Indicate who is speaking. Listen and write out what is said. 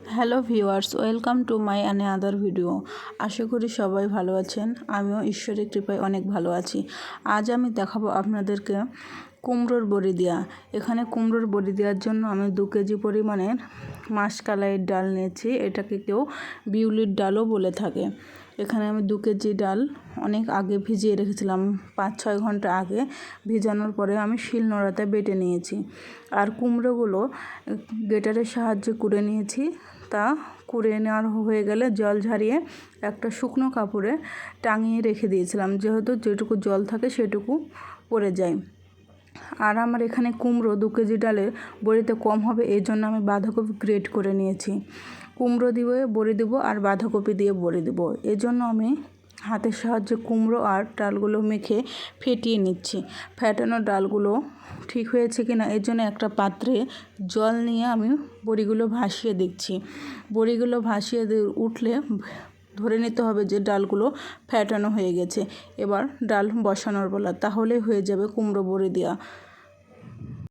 Speaker 1: Hello viewers, welcome to my another video. আশা করি সবাই ভালো আছেন। আমিও ঈশ্বরের কৃপায় অনেক ভালো আছি। আজ আমি দেখাবো আপনাদেরকে কুমড়োর বড়ি দেওয়া এখানে কুমড়োর বড়ি দেওয়ার জন্য আমি দু কেজি পরিমাণের মাসকালাইয়ের ডাল নিয়েছি। এটাকে কেউ বিউলির ডালও বলে থাকে। এখানে আমি দু কেজি ডাল অনেক আগে ভিজিয়ে রেখেছিলাম। পাঁচ, ছয় ঘণ্টা আগে ভিজানোর পরে আমি শিল নোড়াতে বেটে নিয়েছি। আর কুমড়োগুলো গেটারের সাহায্যে কুড়ে নিয়েছি। তা কুড়ে নেওয়ার হয়ে গেলে জল ঝারিয়ে একটা শুকনো কাপড়ে টাঙিয়ে রেখে দিয়েছিলাম। যেহেতু যেটুকু জল থাকে সেটুকু পড়ে যায়। আর আমার এখানে কুমড়ো দু কেজি ডালের বড়িতে কম হবে এই জন্য আমি বাঁধাকপি গ্রেট করে নিয়েছি। কুমড়ো দিয়ে বড়ি দেবো আর বাঁধাকপি দিয়ে বড়ি দেবো। এজন্য আমি হাতের সাহায্যে কুমড়ো আর ডালগুলো মেখে ফেটিয়ে নিচ্ছি। ফেটানো ডালগুলো ঠিক হয়েছে কি না এর জন্য একটা পাত্রে জল নিয়ে আমি বড়িগুলো ভাসিয়ে দিচ্ছি। বড়িগুলো ভাসিয়ে উঠলে ধরে নিতে হবে যে ডালগুলো ফ্যাটানো হয়ে গেছে। এবার ডাল বসানোর বলা তাহলে হয়ে যাবে কুমড়ো বড়ি দেওয়া